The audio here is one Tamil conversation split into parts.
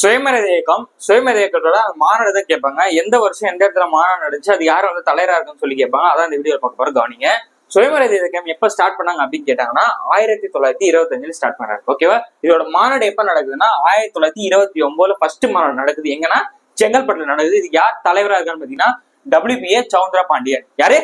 சுயமரியாதை இயக்கம் சுயமரியாதை இயக்கத்தோட மாநாடு தான் கேட்பாங்க. எந்த வருஷம் எந்த இடத்துல மாநாடு நடந்துச்சு அது யார் வந்து தலைவரா இருக்குன்னு சொல்லி கேட்பாங்க. அதான் இந்த வீடியோ பார்க்க போற கவனிங்க. சுயமரியாதை இயக்கம் எப்ப ஸ்டார்ட் பண்ணாங்க அப்படின்னு கேட்டாங்கன்னா ஆயிரத்தி தொள்ளாயிரத்தி இருபத்தஞ்சுல ஸ்டார்ட் பண்ணாங்க ஓகேவா இதோட மாநாடு எப்ப நடக்குதுன்னா ஆயிரத்தி தொள்ளாயிரத்தி இருபத்தி ஒன்பதுல ஃபர்ஸ்ட் மாநாடு நடக்குது. எங்கன்னா செங்கல்பட்டுல நடக்குது. இது யார் தலைவரா இருக்கான்னு பாத்தீங்கன்னா டபிள்யூபிஏ சவுந்தர பாண்டியன் யாரு?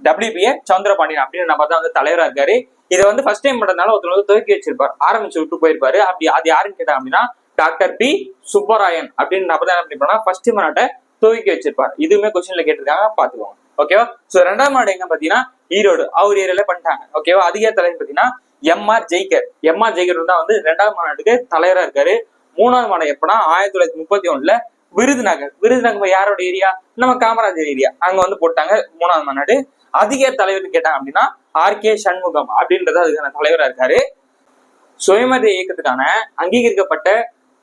டபிள்யூபிஏ சவுந்தர பாண்டியன் அப்படின்னு நம்ம தான் வந்து தலைவரா இருக்காரு. இதை வந்து ஃபர்ஸ்ட் டைம் பண்ணதுனால ஒருத்தர் வந்து துவக்கி வச்சிருப்பார். ஆரம்பிச்சு விட்டு போயிருப்பாரு. அப்படி அது யாருன்னு கேட்டாங்க அப்படின்னா டாக்டர் பி சுப்பராயன் அப்படின்னு நம்ம தான் என்ன பண்ணிருப்போம்னா ஃபர்ஸ்ட் மாநாட்டை துவக்கி வச்சிருப்பார். இதுவுமே கொஸ்டின்ல கேட்டிருக்காங்க பாத்துக்கோங்க ஓகேவா சோ ரெண்டாம் மாடு எங்க பாத்தீங்கன்னா ஈரோடு. அவர் ஏரியால பண்ணிட்டாங்க. ஓகேவா அதிக தலைவர் பாத்தீங்கன்னா எம்ஆர் ஜெய்கர். எம்ஆர் ஜெய்கர் தான் வந்து ரெண்டாவது மாநாட்டுக்கு தலைவரா இருக்காரு. மூணாவது மாநாடு எப்படின்னா ஆயிரத்தி தொள்ளாயிரத்தி முப்பத்தி ஒண்ணுல விருதுநகர் விருதுநகர் யாரோட ஏரியா? நம்ம காமராஜர் ஏரியா. அங்க வந்து போட்டாங்க மூணாவது மாநாடு அதிக தலைவர் கேட்டாங்க அப்படின்னா ஆர் கே சண்முகம் அப்படின்றது அதுக்கான தலைவரா இருக்காரு. சுயமத இயக்கத்துக்கான அங்கீகரிக்கப்பட்ட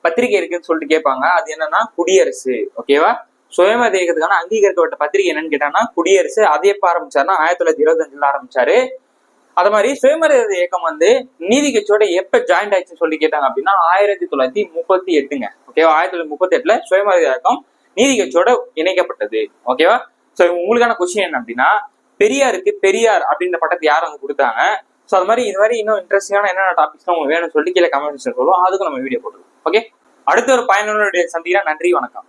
பத்திரிகை இருக்குன்னு சொல்லிட்டு கேட்பாங்க. அது என்னன்னா குடியரசு. ஓகேவா சுயமத இயக்கத்துக்கான அங்கீகரிக்கப்பட்ட பத்திரிகை என்னன்னு கேட்டாங்கன்னா குடியரசு. அதை எப்ப ஆரம்பிச்சாருன்னா ஆயிரத்தி தொள்ளாயிரத்தி இருபத்தஞ்சுல ஆரம்பிச்சாரு. அது மாதிரி சுயமரியாதை இயக்கம் வந்து நீதி கட்சியோட எப்ப ஜாயிண்ட் ஆயிடுச்சுன்னு சொல்லி கேட்டாங்க அப்படின்னா ஆயிரத்தி தொள்ளாயிரத்தி முப்பத்தி எட்டுங்க. ஓகேவா ஆயிரத்தி தொள்ளாயிரத்தி முப்பத்தி எட்டுல சுயமரியாதை இயக்கம் நீதி கட்சியோட இணைக்கப்பட்டது. ஓகேவா சோ உங்களுக்கான கொஸ்டின் என்ன அப்படின்னா பெரியாருக்கு பெரியார் அப்படின்ற பட்டத்தை யார் வந்து கொடுத்தாங்க? ஸோ அது மாதிரி இது மாதிரி இன்னும் இன்ட்ரெஸ்டிங்கான என்னென்ன டாபிக்ஸ் உங்களுக்கு வேணும்னு சொல்லி கீழே கமெண்ட் சொல்லுவோம். அதுக்கு நம்ம வீடியோ போட்டுருவோம். ஓகே அடுத்த ஒரு பயனுள்ள சந்திக்கிறேன் நன்றி வணக்கம்.